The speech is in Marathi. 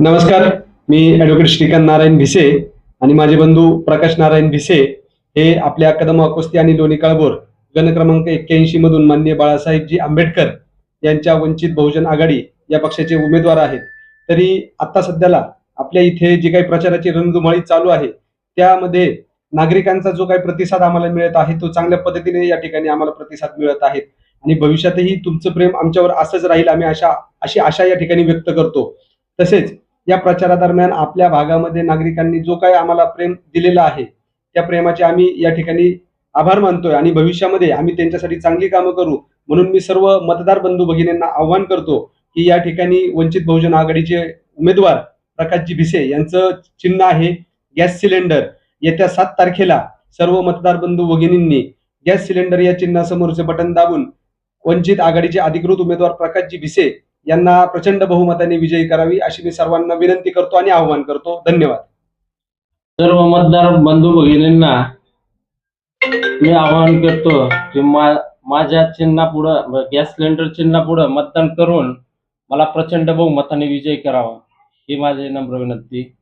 नमस्कार मी ऍडव्होकेट श्रीकांत नारायण भिसे आणि माझे बंधू प्रकाश नारायण भिसे हे आपल्या कदम अकोस्ती आणि लोणी काळभोर गण क्रमांक एक्क्याऐंशी मधून माननीय बाळासाहेबजी आंबेडकर यांच्या वंचित बहुजन आघाडी या पक्षाचे उमेदवार आहेत. तरी आता सध्याला आपल्या इथे जी काही प्रचाराची रणधुमाळी चालू आहे त्यामध्ये नागरिकांचा जो काही प्रतिसाद आम्हाला मिळत आहे तो चांगल्या पद्धतीने या ठिकाणी आम्हाला प्रतिसाद मिळत आहे आणि भविष्यातही तुमचं प्रेम आमच्यावर असंच राहील आम्ही अशा अशी आशा या ठिकाणी व्यक्त करतो. तसेच या प्रचारादरम्यान आपल्या भागामध्ये नागरिकांनी जो काही आम्हाला प्रेम दिलेला आहे त्या प्रेमाचे आम्ही या ठिकाणी आभार मानतोय आणि भविष्यामध्ये आम्ही त्यांच्यासाठी चांगली कामं करू म्हणून मी सर्व मतदार बंधू भगिनींना आव्हान करतो की या ठिकाणी वंचित बहुजन आघाडीचे उमेदवार प्रकाशजी भिसे यांचं चिन्ह आहे गॅस सिलेंडर. येत्या सात तारखेला सर्व मतदार बंधू भगिनींनी गॅस सिलेंडर या चिन्हासमोरचे बटन दाबून वंचित आघाडीचे अधिकृत उमेदवार प्रकाशजी भिसे यांना प्रचंड बहुमताने विजयी करावी अशी मी सर्वांना विनंती करतो आणि आवाहन करतो. धन्यवाद. सर्व मतदार बंधू भगिनींना मी आवाहन करतो की माझ्या चिन्हा पुढं गॅस सिलेंडर चिन्हा पुढं मतदान करून मला प्रचंड बहुमताने विजय करावा ही माझी नम्र विनंती.